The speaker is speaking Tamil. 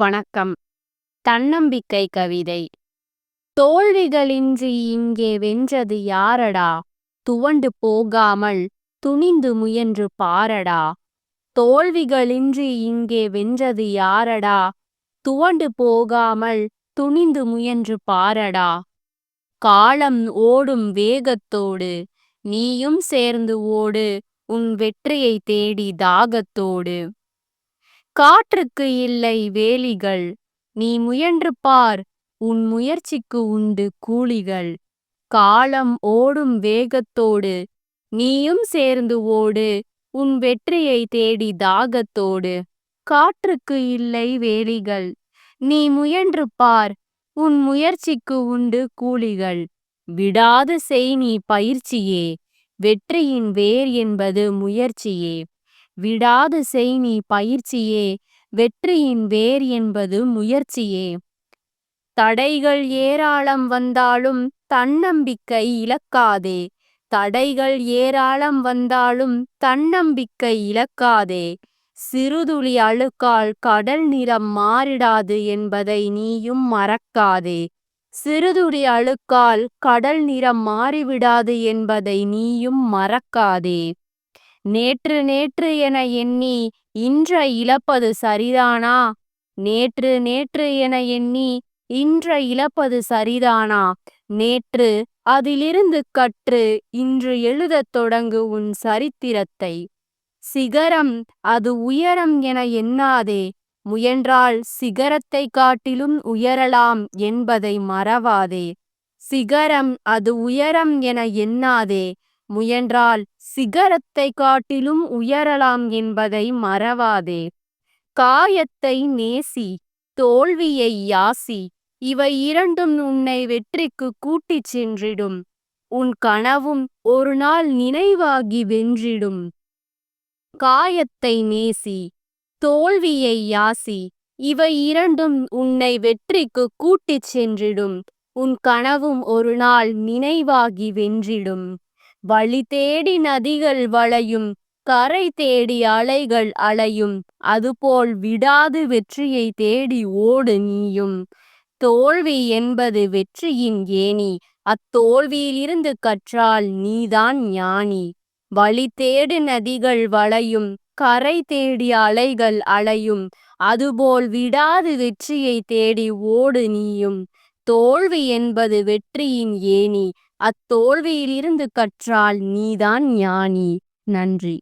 வணக்கம். தன்னம்பிக்கை கவிதை. தோல்விகளின்றி இங்கே வென்றது யாரடா? துவண்டு போகாமல் துணிந்து முயன்று பாரடா? தோல்விகளின்றி இங்கே வென்றது யாரடா? துவண்டு போகாமல் துணிந்து முயன்று பாரடா? காலம் ஓடும் வேகத்தோடு நீயும் சேர்ந்து ஓடு உன் வெற்றியை தேடி தாகத்தோடு. காற்றுக்கு இல்லை வேலிகள் நீ முயன்று பார் உன் முயற்சிக்கு உண்டு கூலிகள். காலம் ஓடும் வேகத்தோடு நீயும் சேர்ந்து ஓடு உன் வெற்றியை தேடி தாகத்தோடு. காற்றுக்கு இல்லை வேலிகள் நீ முயன்று பார் உன் முயற்சிக்கு உண்டு கூலிகள். விடாது செய் நீ பயிற்சியே வெற்றியின் வேர் என்பது முயற்சியே. விடாது செய் நீ பயிற்சியே வெற்றியின் வேர் என்பது முயற்சியே. தடைகள் ஏராளம் வந்தாலும் தன்னம்பிக்கை இழக்காதே. தடைகள் ஏராளம் வந்தாலும் தன்னம்பிக்கை இழக்காதே. சிறுதுளி அழுக்கால் கடல் நிறம் மாறிடாது என்பதை நீயும் மறக்காதே. சிறுதுளி அழுக்கால் கடல் நிறம் மாறிவிடாது என்பதை நீயும் மறக்காதே. நேற்று நேற்று என எண்ணி இன்ற இழப்பது சரிதானா? நேற்று நேற்று என எண்ணி இன்ற இழப்பது சரிதானா? நேற்று அதிலிருந்து கற்று இன்று எழுதத் தொடங்கு உன் சரித்திரத்தை. சிகரம் அது உயரம் என எண்ணாதே முயன்றால் சிகரத்தை காட்டிலும் உயரலாம் என்பதை மறவாதே. சிகரம் அது உயரம் என எண்ணாதே முயன்றால் சிகரத்தை காட்டிலும் உயரலாம் என்பதை மறவாதே. காயத்தை நேசி தோல்வியை யாசி இவை இரண்டும் உன்னை வெற்றிக்கு கூட்டிச் சென்றிடும். உன் கனவும் ஒரு நாள் நினைவாகி வென்றிடும். காயத்தை நேசி தோல்வியை யாசி இவை இரண்டும் உன்னை வெற்றிக்கு கூட்டிச் சென்றிடும். உன் கனவும் ஒரு நாள் நினைவாகி வென்றிடும். வழி தேடி நதிகள் வளையும் கரை தேடி அலைகள் அலையும் அதுபோல் விடாது வெற்றியை தேடி ஓடு நீயும். தோல்வி என்பது வெற்றியின் ஏணி அத்தோல்வியிலிருந்து கற்றால் நீதான் ஞானி. வழி தேடு நதிகள் வளையும் கரை தேடி அலைகள் அலையும் அதுபோல் விடாது வெற்றியை தேடி ஓடு நீயும். தோல்வி என்பது வெற்றியின் ஏணி அத்தோல்வியிலிருந்து கற்றால் நீதான் ஞானி. நன்றி.